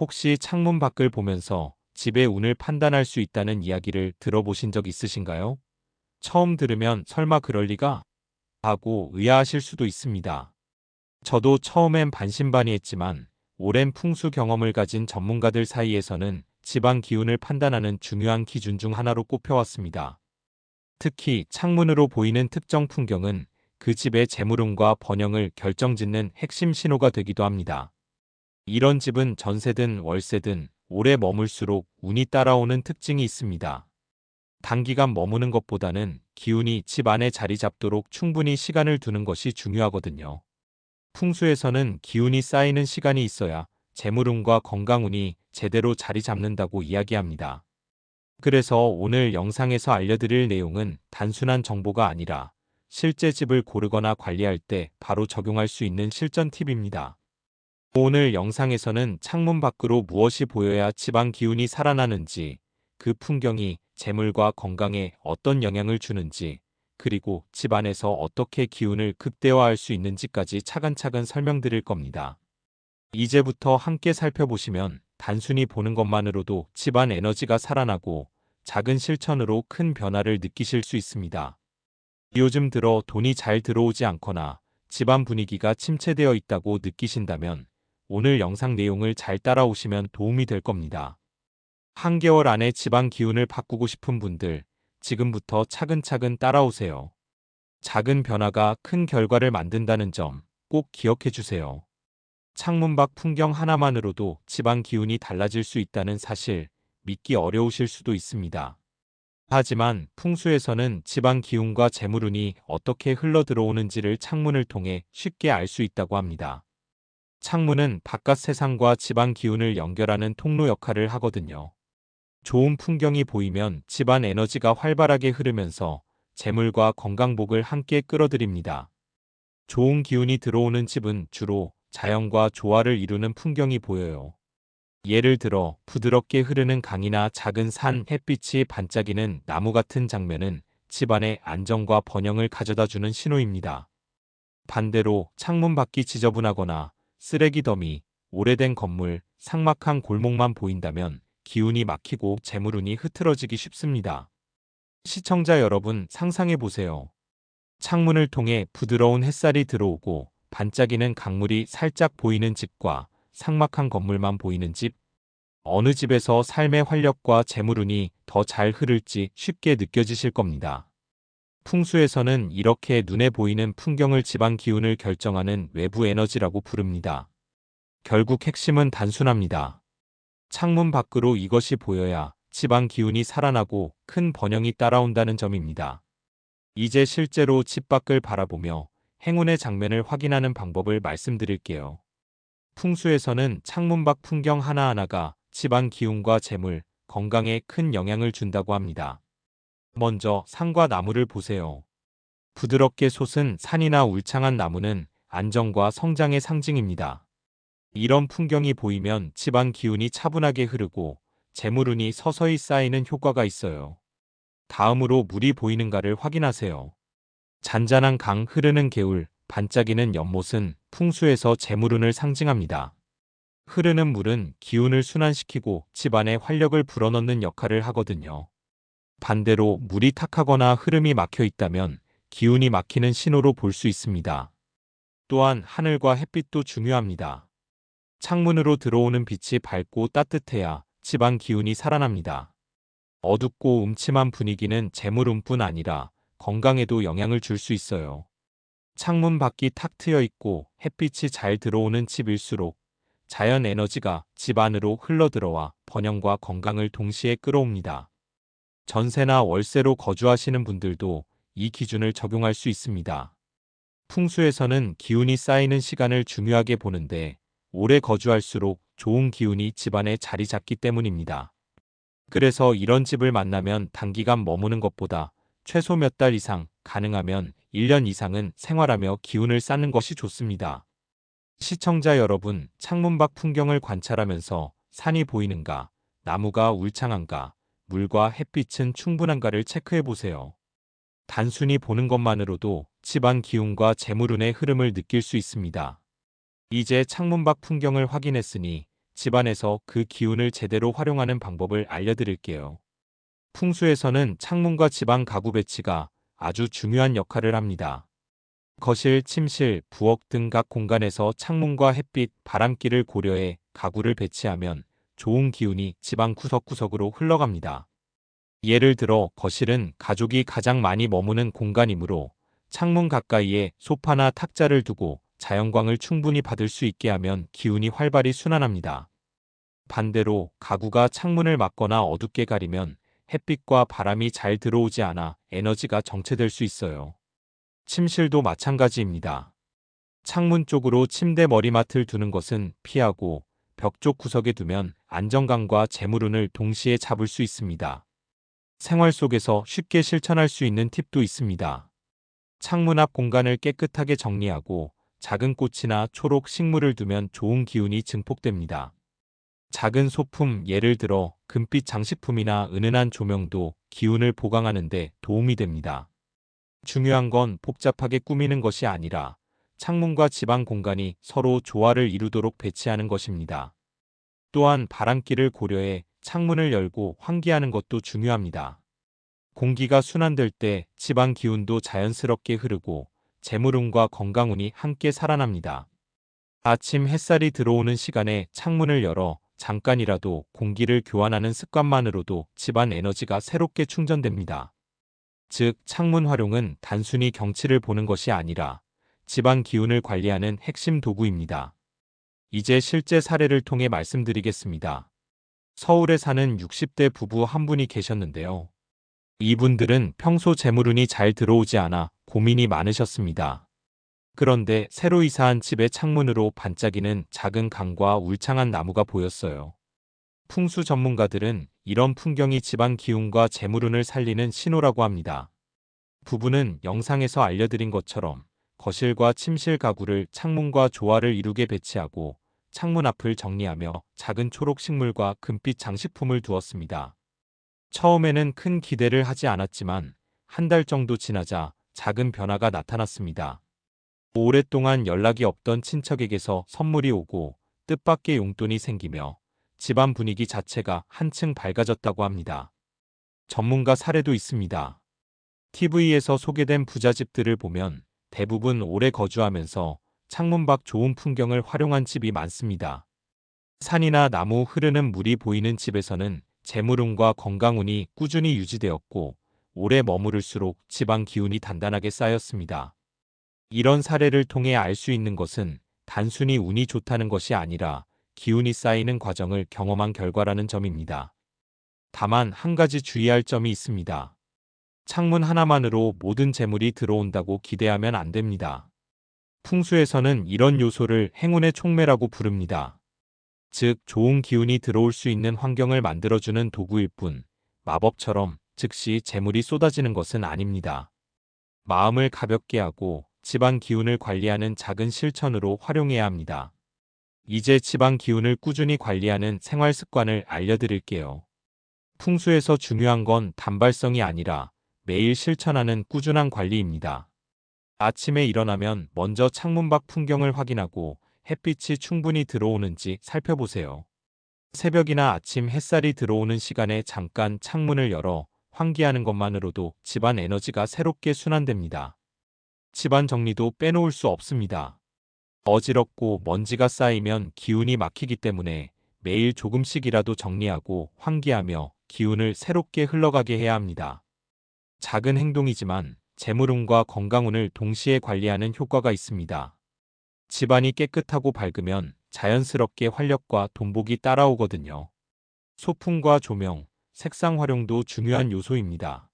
혹시 창문 밖을 보면서 집의 운을 판단할 수 있다는 이야기를 들어보신 적 있으신가요? 처음 들으면 설마 그럴 리가? 하고 의아하실 수도 있습니다. 저도 처음엔 반신반의했지만 오랜 풍수 경험을 가진 전문가들 사이에서는 집안 기운을 판단하는 중요한 기준 중 하나로 꼽혀왔습니다. 특히 창문으로 보이는 특정 풍경은 그 집의 재물운과 번영을 결정짓는 핵심 신호가 되기도 합니다. 이런 집은 전세든 월세든 오래 머물수록 운이 따라오는 특징이 있습니다. 단기간 머무는 것보다는 기운이 집 안에 자리 잡도록 충분히 시간을 두는 것이 중요하거든요. 풍수에서는 기운이 쌓이는 시간이 있어야 재물운과 건강운이 제대로 자리 잡는다고 이야기합니다. 그래서 오늘 영상에서 알려드릴 내용은 단순한 정보가 아니라 실제 집을 고르거나 관리할 때 바로 적용할 수 있는 실전 팁입니다. 오늘 영상에서는 창문 밖으로 무엇이 보여야 집안 기운이 살아나는지, 그 풍경이 재물과 건강에 어떤 영향을 주는지, 그리고 집 안에서 어떻게 기운을 극대화할 수 있는지까지 차근차근 설명드릴 겁니다. 이제부터 함께 살펴보시면 단순히 보는 것만으로도 집안 에너지가 살아나고 작은 실천으로 큰 변화를 느끼실 수 있습니다. 요즘 들어 돈이 잘 들어오지 않거나 집안 분위기가 침체되어 있다고 느끼신다면 오늘 영상 내용을 잘 따라오시면 도움이 될 겁니다. 한개월 안에 집안 기운을 바꾸고 싶은 분들, 지금부터 차근차근 따라오세요. 작은 변화가 큰 결과를 만든다는 점 꼭 기억해 주세요. 창문 밖 풍경 하나만으로도 집안 기운이 달라질 수 있다는 사실 믿기 어려우실 수도 있습니다. 하지만 풍수에서는 집안 기운과 재물운이 어떻게 흘러 들어오는지를 창문을 통해 쉽게 알 수 있다고 합니다. 창문은 바깥 세상과 집안 기운을 연결하는 통로 역할을 하거든요. 좋은 풍경이 보이면 집안 에너지가 활발하게 흐르면서 재물과 건강복을 함께 끌어들입니다. 좋은 기운이 들어오는 집은 주로 자연과 조화를 이루는 풍경이 보여요. 예를 들어 부드럽게 흐르는 강이나 작은 산, 햇빛이 반짝이는 나무 같은 장면은 집안의 안정과 번영을 가져다 주는 신호입니다. 반대로 창문 밖이 지저분하거나 쓰레기 더미, 오래된 건물, 삭막한 골목만 보인다면 기운이 막히고 재물운이 흐트러지기 쉽습니다. 시청자 여러분 상상해 보세요. 창문을 통해 부드러운 햇살이 들어오고 반짝이는 강물이 살짝 보이는 집과 삭막한 건물만 보이는 집. 어느 집에서 삶의 활력과 재물운이 더 잘 흐를지 쉽게 느껴지실 겁니다. 풍수에서는 이렇게 눈에 보이는 풍경을 집안 기운을 결정하는 외부 에너지라고 부릅니다. 결국 핵심은 단순합니다. 창문 밖으로 이것이 보여야 집안 기운이 살아나고 큰 번영이 따라온다는 점입니다. 이제 실제로 집 밖을 바라보며 행운의 장면을 확인하는 방법을 말씀드릴게요. 풍수에서는 창문 밖 풍경 하나하나가 집안 기운과 재물, 건강에 큰 영향을 준다고 합니다. 먼저 산과 나무를 보세요. 부드럽게 솟은 산이나 울창한 나무는 안정과 성장의 상징입니다. 이런 풍경이 보이면 집안 기운이 차분하게 흐르고 재물운이 서서히 쌓이는 효과가 있어요. 다음으로 물이 보이는가를 확인하세요. 잔잔한 강 흐르는 개울, 반짝이는 연못은 풍수에서 재물운을 상징합니다. 흐르는 물은 기운을 순환시키고 집안에 활력을 불어넣는 역할을 하거든요. 반대로 물이 탁하거나 흐름이 막혀 있다면 기운이 막히는 신호로 볼 수 있습니다. 또한 하늘과 햇빛도 중요합니다. 창문으로 들어오는 빛이 밝고 따뜻해야 집안 기운이 살아납니다. 어둡고 음침한 분위기는 재물운뿐 아니라 건강에도 영향을 줄 수 있어요. 창문 밖이 탁 트여 있고 햇빛이 잘 들어오는 집일수록 자연 에너지가 집 안으로 흘러들어와 번영과 건강을 동시에 끌어옵니다. 전세나 월세로 거주하시는 분들도 이 기준을 적용할 수 있습니다. 풍수에서는 기운이 쌓이는 시간을 중요하게 보는데 오래 거주할수록 좋은 기운이 집안에 자리 잡기 때문입니다. 그래서 이런 집을 만나면 단기간 머무는 것보다 최소 몇 달 이상, 가능하면 1년 이상은 생활하며 기운을 쌓는 것이 좋습니다. 시청자 여러분, 창문 밖 풍경을 관찰하면서 산이 보이는가, 나무가 울창한가, 물과 햇빛은 충분한가를 체크해 보세요. 단순히 보는 것만으로도 집안 기운과 재물운의 흐름을 느낄 수 있습니다. 이제 창문 밖 풍경을 확인했으니 집안에서 그 기운을 제대로 활용하는 방법을 알려드릴게요. 풍수에서는 창문과 집안 가구 배치가 아주 중요한 역할을 합니다. 거실, 침실, 부엌 등 각 공간에서 창문과 햇빛, 바람길을 고려해 가구를 배치하면 좋은 기운이 집안 구석구석으로 흘러갑니다. 예를 들어 거실은 가족이 가장 많이 머무는 공간이므로 창문 가까이에 소파나 탁자를 두고 자연광을 충분히 받을 수 있게 하면 기운이 활발히 순환합니다. 반대로 가구가 창문을 막거나 어둡게 가리면 햇빛과 바람이 잘 들어오지 않아 에너지가 정체될 수 있어요. 침실도 마찬가지입니다. 창문 쪽으로 침대 머리맡을 두는 것은 피하고 벽쪽 구석에 두면 안정감과 재물운을 동시에 잡을 수 있습니다. 생활 속에서 쉽게 실천할 수 있는 팁도 있습니다. 창문 앞 공간을 깨끗하게 정리하고 작은 꽃이나 초록 식물을 두면 좋은 기운이 증폭됩니다. 작은 소품, 예를 들어 금빛 장식품이나 은은한 조명도 기운을 보강하는 데 도움이 됩니다. 중요한 건 복잡하게 꾸미는 것이 아니라 창문과 집안 공간이 서로 조화를 이루도록 배치하는 것입니다. 또한 바람길을 고려해 창문을 열고 환기하는 것도 중요합니다. 공기가 순환될 때 집안 기운도 자연스럽게 흐르고 재물운과 건강운이 함께 살아납니다. 아침 햇살이 들어오는 시간에 창문을 열어 잠깐이라도 공기를 교환하는 습관만으로도 집안 에너지가 새롭게 충전됩니다. 즉, 창문 활용은 단순히 경치를 보는 것이 아니라 집안 기운을 관리하는 핵심 도구입니다. 이제 실제 사례를 통해 말씀드리겠습니다. 서울에 사는 60대 부부 한 분이 계셨는데요. 이분들은 평소 재물운이 잘 들어오지 않아 고민이 많으셨습니다. 그런데 새로 이사한 집의 창문으로 반짝이는 작은 강과 울창한 나무가 보였어요. 풍수 전문가들은 이런 풍경이 집안 기운과 재물운을 살리는 신호라고 합니다. 부부는 영상에서 알려드린 것처럼 거실과 침실 가구를 창문과 조화를 이루게 배치하고 창문 앞을 정리하며 작은 초록 식물과 금빛 장식품을 두었습니다. 처음에는 큰 기대를 하지 않았지만 한 달 정도 지나자 작은 변화가 나타났습니다. 오랫동안 연락이 없던 친척에게서 선물이 오고 뜻밖의 용돈이 생기며 집안 분위기 자체가 한층 밝아졌다고 합니다. 전문가 사례도 있습니다. TV에서 소개된 부자집들을 보면 대부분 오래 거주하면서 창문 밖 좋은 풍경을 활용한 집이 많습니다. 산이나 나무 흐르는 물이 보이는 집에서는 재물운과 건강운이 꾸준히 유지되었고 오래 머무를수록 집안 기운이 단단하게 쌓였습니다. 이런 사례를 통해 알 수 있는 것은 단순히 운이 좋다는 것이 아니라 기운이 쌓이는 과정을 경험한 결과라는 점입니다. 다만 한 가지 주의할 점이 있습니다. 창문 하나만으로 모든 재물이 들어온다고 기대하면 안 됩니다. 풍수에서는 이런 요소를 행운의 촉매라고 부릅니다. 즉, 좋은 기운이 들어올 수 있는 환경을 만들어주는 도구일 뿐, 마법처럼 즉시 재물이 쏟아지는 것은 아닙니다. 마음을 가볍게 하고 집안 기운을 관리하는 작은 실천으로 활용해야 합니다. 이제 집안 기운을 꾸준히 관리하는 생활 습관을 알려드릴게요. 풍수에서 중요한 건 단발성이 아니라 매일 실천하는 꾸준한 관리입니다. 아침에 일어나면 먼저 창문 밖 풍경을 확인하고 햇빛이 충분히 들어오는지 살펴보세요. 새벽이나 아침 햇살이 들어오는 시간에 잠깐 창문을 열어 환기하는 것만으로도 집안 에너지가 새롭게 순환됩니다. 집안 정리도 빼놓을 수 없습니다. 어지럽고 먼지가 쌓이면 기운이 막히기 때문에 매일 조금씩이라도 정리하고 환기하며 기운을 새롭게 흘러가게 해야 합니다. 작은 행동이지만 재물운과 건강운을 동시에 관리하는 효과가 있습니다. 집안이 깨끗하고 밝으면 자연스럽게 활력과 돈복이 따라오거든요. 소품과 조명, 색상 활용도 중요한 요소입니다.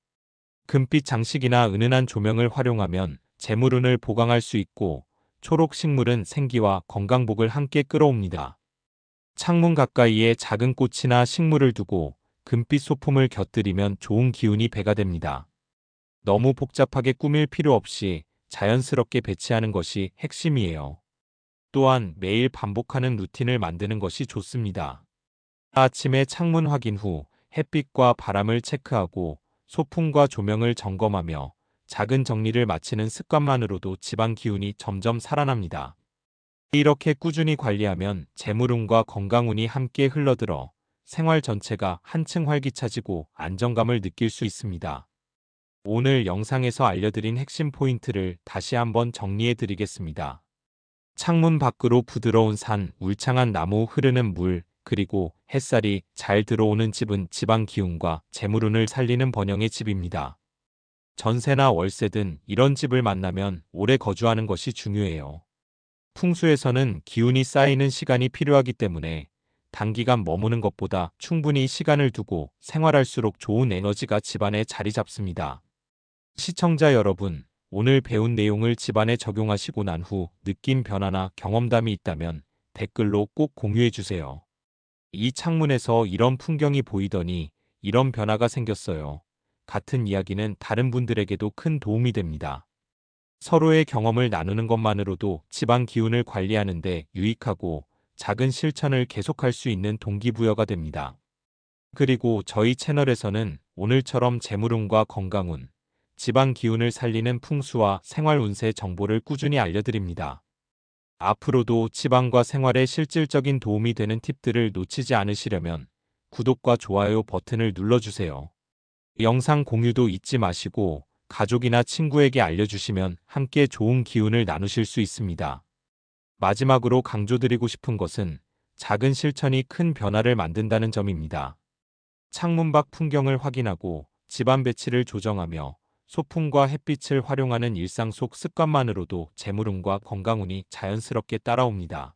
금빛 장식이나 은은한 조명을 활용하면 재물운을 보강할 수 있고 초록 식물은 생기와 건강복을 함께 끌어옵니다. 창문 가까이에 작은 꽃이나 식물을 두고 금빛 소품을 곁들이면 좋은 기운이 배가 됩니다. 너무 복잡하게 꾸밀 필요 없이 자연스럽게 배치하는 것이 핵심이에요. 또한 매일 반복하는 루틴을 만드는 것이 좋습니다. 아침에 창문 확인 후 햇빛과 바람을 체크하고 소품과 조명을 점검하며 작은 정리를 마치는 습관만으로도 집안 기운이 점점 살아납니다. 이렇게 꾸준히 관리하면 재물운과 건강운이 함께 흘러들어 생활 전체가 한층 활기차지고 안정감을 느낄 수 있습니다. 오늘 영상에서 알려드린 핵심 포인트를 다시 한번 정리해 드리겠습니다. 창문 밖으로 부드러운 산, 울창한 나무, 흐르는 물, 그리고 햇살이 잘 들어오는 집은 지방 기운과 재물운을 살리는 번영의 집입니다. 전세나 월세 든 이런 집을 만나면 오래 거주하는 것이 중요해요. 풍수에서는 기운이 쌓이는 시간이 필요하기 때문에 단기간 머무는 것보다 충분히 시간을 두고 생활할수록 좋은 에너지가 집안에 자리 잡습니다. 시청자 여러분, 오늘 배운 내용을 집안에 적용하시고 난 후 느낀 변화나 경험담이 있다면 댓글로 꼭 공유해 주세요. 이 창문에서 이런 풍경이 보이더니 이런 변화가 생겼어요. 같은 이야기는 다른 분들에게도 큰 도움이 됩니다. 서로의 경험을 나누는 것만으로도 집안 기운을 관리하는데 유익하고 작은 실천을 계속할 수 있는 동기부여가 됩니다. 그리고 저희 채널에서는 오늘처럼 재물운과 건강운, 집안 기운을 살리는 풍수와 생활 운세 정보를 꾸준히 알려드립니다. 앞으로도 집안과 생활에 실질적인 도움이 되는 팁들을 놓치지 않으시려면 구독과 좋아요 버튼을 눌러주세요. 영상 공유도 잊지 마시고 가족이나 친구에게 알려주시면 함께 좋은 기운을 나누실 수 있습니다. 마지막으로 강조드리고 싶은 것은 작은 실천이 큰 변화를 만든다는 점입니다. 창문 밖 풍경을 확인하고 집안 배치를 조정하며 소품과 햇빛을 활용하는 일상 속 습관만으로도 재물운과 건강운이 자연스럽게 따라옵니다.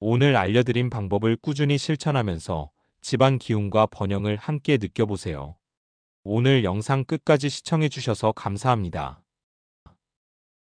오늘 알려드린 방법을 꾸준히 실천하면서 집안 기운과 번영을 함께 느껴보세요. 오늘 영상 끝까지 시청해주셔서 감사합니다.